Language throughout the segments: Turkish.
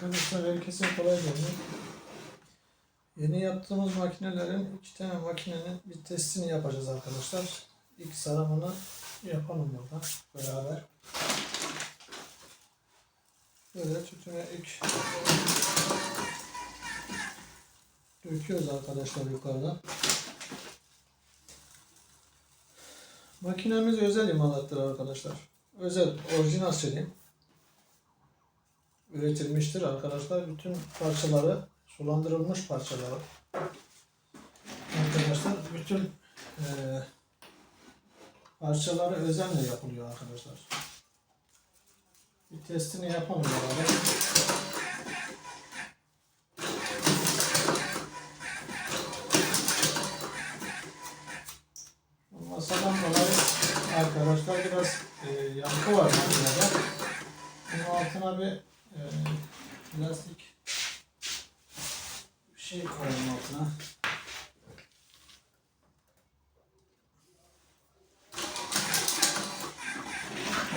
Arkadaşlar herkese kolay gelsin. Yeni yaptığımız makinelerin iki tane makinenin bir testini yapacağız arkadaşlar. İlk sarımını yapalım burada beraber. Böyle tütüne ilk döküyoruz arkadaşlar yukarıdan. Makinemiz özel imalattır arkadaşlar. Özel, orijinal söyleyeyim üretilmiştir arkadaşlar. Bütün parçaları sulandırılmış parçaları. Arkadaşlar bütün eee parçaları özenle yapılıyor arkadaşlar. Bir testini yapalım beraber. Masadan dolayı arkadaşlar biraz eee yankı var makinede. Bunun altına bir e, plastik bir şey koyalım altına.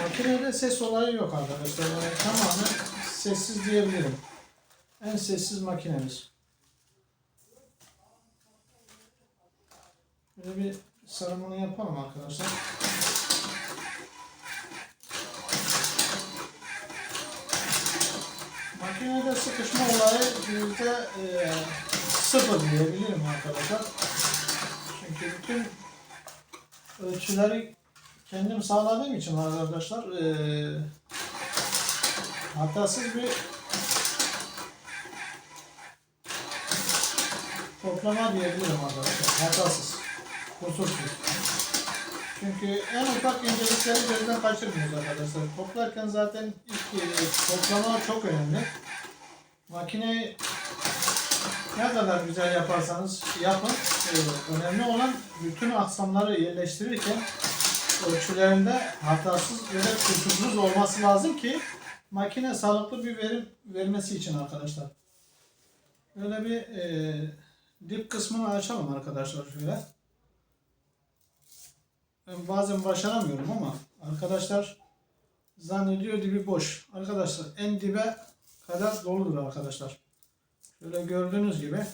Makinede ses olayı yok arkadaşlar. Yani tamamen sessiz diyebilirim. En sessiz makinemiz. Böyle bir sarımını yapalım arkadaşlar. Makinede sıkışma olayı yüzde e, sıfır diyebilirim arkadaşlar. Çünkü bütün ölçüleri kendim sağladığım için arkadaşlar e, hatasız bir toplama diyebilirim arkadaşlar. Hatasız, kusursuz. Çünkü en ufak incelikleri gözden kaçırmıyoruz arkadaşlar. Toplarken zaten ilk e, toplama çok önemli. Makineyi ne kadar güzel yaparsanız yapın. e, önemli olan bütün aksamları yerleştirirken ölçülerinde hatasız ve kusursuz olması lazım ki makine sağlıklı bir verim vermesi için arkadaşlar. Böyle bir e, dip kısmını açalım arkadaşlar şöyle. Ben bazen başaramıyorum ama arkadaşlar zannediyor dibi boş. Arkadaşlar en dibe kadar doludur arkadaşlar. Şöyle gördüğünüz gibi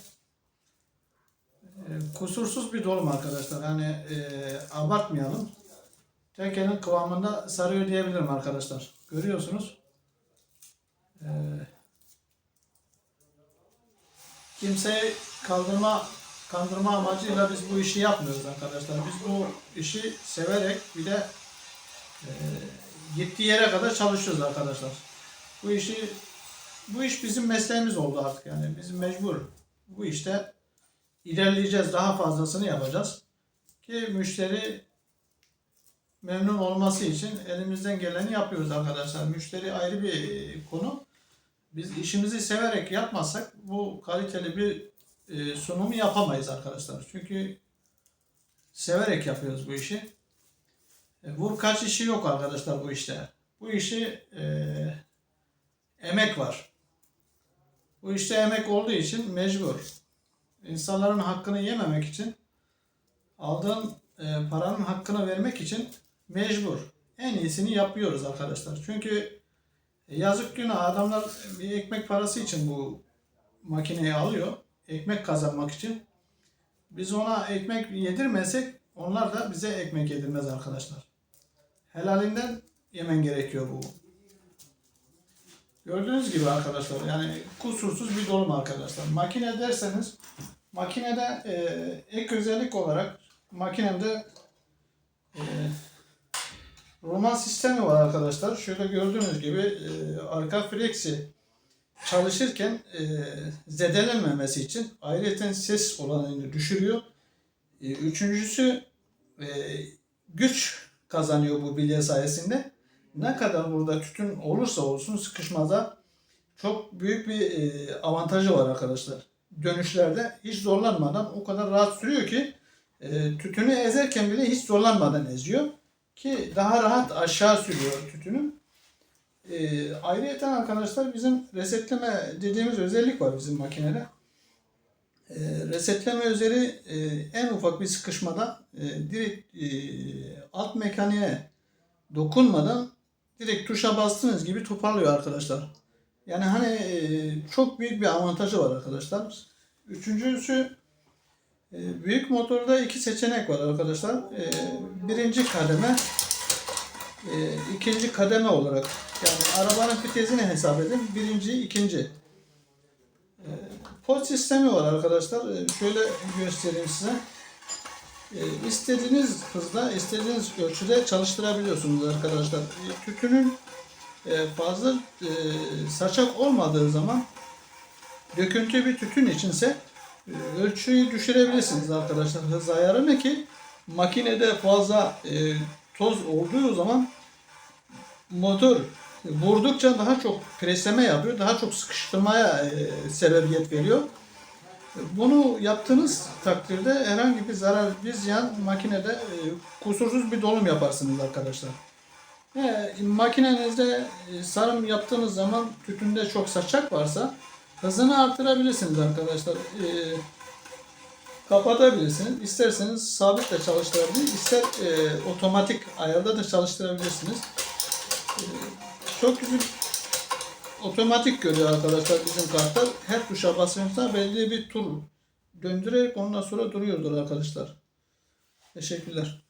e, kusursuz bir dolum arkadaşlar. Yani e, abartmayalım. Tekenin kıvamında sarıyor diyebilirim arkadaşlar. Görüyorsunuz. E, kimseyi kaldırma kandırma amacıyla biz bu işi yapmıyoruz arkadaşlar. Biz bu işi severek bir de e, gittiği yere kadar çalışıyoruz arkadaşlar. Bu işi bu iş bizim mesleğimiz oldu artık yani. Biz mecbur bu işte ilerleyeceğiz. Daha fazlasını yapacağız. Ki müşteri memnun olması için elimizden geleni yapıyoruz arkadaşlar. Müşteri ayrı bir konu. Biz işimizi severek yapmazsak bu kaliteli bir e, sunumu yapamayız arkadaşlar. Çünkü severek yapıyoruz bu işi. E, vur kaç işi yok arkadaşlar bu işte. Bu işi e, emek var. Bu işte emek olduğu için mecbur. İnsanların hakkını yememek için aldığın e, paranın hakkını vermek için mecbur. En iyisini yapıyoruz arkadaşlar. Çünkü yazık günah adamlar bir ekmek parası için bu makineyi alıyor ekmek kazanmak için. Biz ona ekmek yedirmesek onlar da bize ekmek yedirmez arkadaşlar. Helalinden yemen gerekiyor bu. Gördüğünüz gibi arkadaşlar yani kusursuz bir dolum arkadaşlar. Makine derseniz makinede e, ek özellik olarak makinemde e, roman sistemi var arkadaşlar. Şöyle gördüğünüz gibi e, arka freksi çalışırken e, zedelenmemesi için ayrıca ses olanını düşürüyor. E, üçüncüsü e, güç kazanıyor bu bilye sayesinde. Ne kadar burada tütün olursa olsun sıkışmada çok büyük bir e, avantajı var arkadaşlar. Dönüşlerde hiç zorlanmadan o kadar rahat sürüyor ki e, tütünü ezerken bile hiç zorlanmadan eziyor. Ki daha rahat aşağı sürüyor tütünü. E, ayrıca arkadaşlar bizim resetleme dediğimiz özellik var bizim makinede. E, resetleme özelliği e, en ufak bir sıkışmada e, direkt e, alt mekaniğe dokunmadan direkt tuşa bastığınız gibi toparlıyor arkadaşlar. Yani hani e, çok büyük bir avantajı var arkadaşlar. Üçüncüsü e, büyük motorda iki seçenek var arkadaşlar. E, Birinci kademe ikinci kademe olarak yani arabanın vitesini hesap edin. Birinci, ikinci. Pod sistemi var arkadaşlar. Şöyle göstereyim size. E, istediğiniz hızda, istediğiniz ölçüde çalıştırabiliyorsunuz arkadaşlar. E, Tütünün e, fazla e, saçak olmadığı zaman döküntü bir tütün içinse e, ölçüyü düşürebilirsiniz arkadaşlar hız ayarını ki makinede fazla e, toz olduğu zaman motor vurdukça daha çok presleme yapıyor, daha çok sıkıştırmaya sebebiyet veriyor. Bunu yaptığınız takdirde herhangi bir zarar, bir ziyan makinede e, kusursuz bir dolum yaparsınız arkadaşlar. He, makinenizde e, sarım yaptığınız zaman tütünde çok saçak varsa hızını artırabilirsiniz arkadaşlar. E, kapatabilirsiniz. İsterseniz sabit de çalıştırabilirsiniz. İster e, otomatik ayarda da çalıştırabilirsiniz. E, çok güzel otomatik görüyor arkadaşlar bizim kartlar. Her tuşa basınca belli bir tur döndürerek ondan sonra duruyordur arkadaşlar. Teşekkürler.